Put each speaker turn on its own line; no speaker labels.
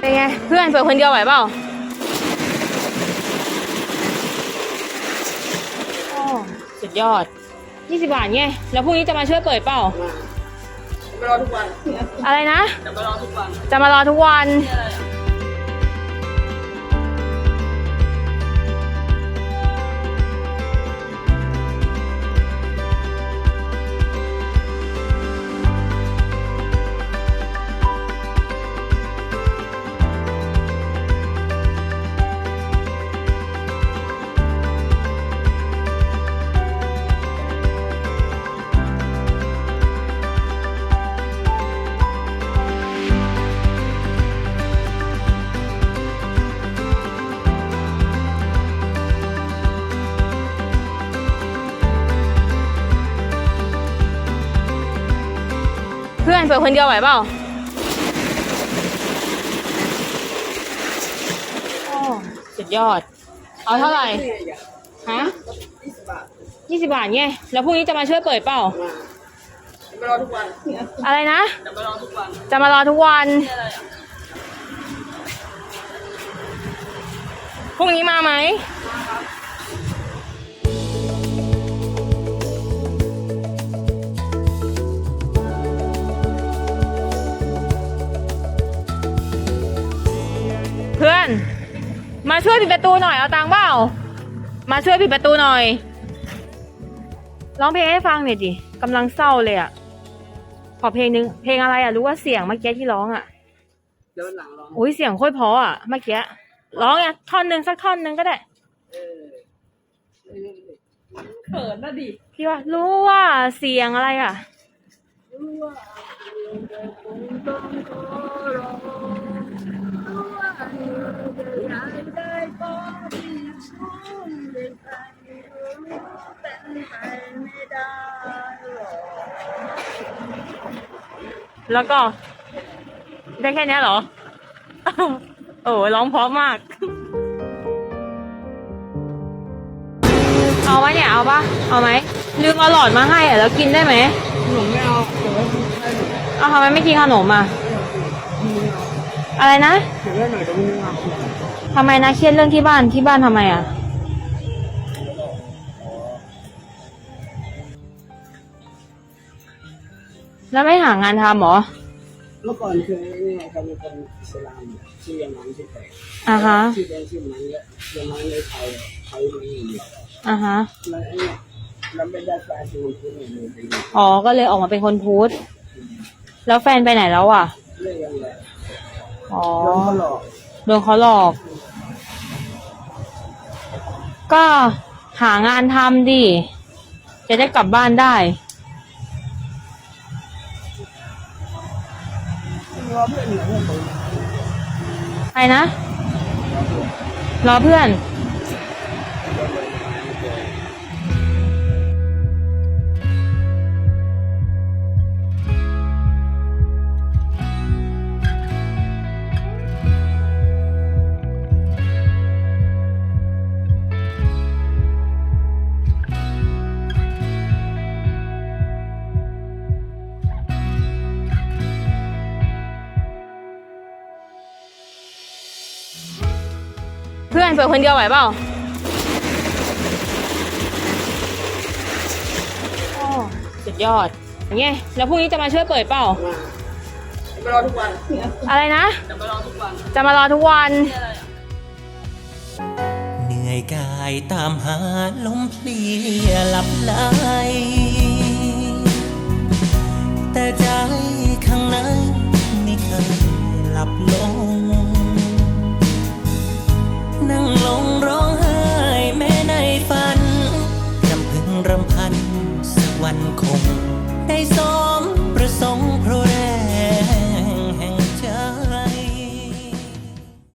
เป็นไง เพื่อนเปิดคนเดียวไหวเปล่าโอ้สุดยอด 20 บาทไง แล้วพรุ่งนี้จะมาช่วยเปิดเปล่า
มารอทุกวัน
อะไรนะ
จะมารอทุกวัน
จะมารอทุกวันเพื่อ นเปิดคนเดียวไหวเปล่าโอ้สุดยอด เอาเท่าไหร่ ฮะ
ยี่สิบบาท
20บาทไงแล้วพรุ่งนี้จะมาช่วยเปิดเปล่า
มารอทุกวัน
อะไรนะ
จะมารอทุกวัน
จะมารอทุกวัน พรุ่งนี้มาไหมเมาช่วยปิดประตูหน่อยเอาตังค์เปล่า มาช่วยปิดประตูหน่อย ร้องเพลงให้ฟังหน่อยดิกำลังเศร้าเลยอะขอเพลงนึง เพลงอะไรอะรู้ว่าเสียงเมื่อกี้ที่ร้องอะ
เดินหลังรอ
อุ้ยเสียงโคตรเพราะอะเมื่อกี้ ร้องอะท่อนหนึ่งสักท่อนหนึ่งก็ได้
เออเขินนะดิ
พี่ว่า รู้ว่าเสียงอะไรอะ
รู้ว่าคงต้องขอ
แล้วก็ ได้แค่เนี้ยเหรอ โอ้ร้องเพราะมาก เอาไหมเนี่ย เอาปะเอาไหมลืมเอาหลอดมาให้อะแล้วกินได้ไหม
หนูไม่เอาหนูไม่ให้หนู
เอาทำไมไม่กินขนมอะอะไรนะ
หนูได้หน่อยแต่ไม่เอา
ทำไมนะเครียดเรื่องที่บ้านที่บ้านทำไมอะแล้วไม่หางานทำเหรอ
เมื่อก่อนเคยนี่ไงเขาเป็นคนอิสลามชื่อยังนั้นชื่อแปลก
อ่าฮะ
ชื่อแดงชื่อนั้นแล้วยังนั้นในไทยเขาไม่มี
อ่าฮะ
แล้วไอ้เนี่ยแล้วไม่ได้แฟนดูที่ไหนเลยเป็น
อ๋อ ก็เลยออกมาเป็นคนพูดแล้วแฟนไปไหนแล้วอะ
เรื่องยังไง
อ๋อ
น้องเขาหลอก
โดนเขาหลอก ก็หางานทำดิจะได้กลับบ้านได้
รอเพื่อนอเพื่อนผม
ใครนะ รอเพื่อน พื่อนเปิดคนเดียวไหวเปล่าโอ้สุดยอดไงแล้วพรุ่งนี้จะมาช่วยเปิดเปล่า
มารอทุกวัน
อะไรนะ
จะมารอทุกวัน
จะมารอทุกวัน
เหนื่อยกายตามหาลมเพลียหลับไหลแต่ใจข้างในไม่เคยหลับลงนั่ง วันคงได้ส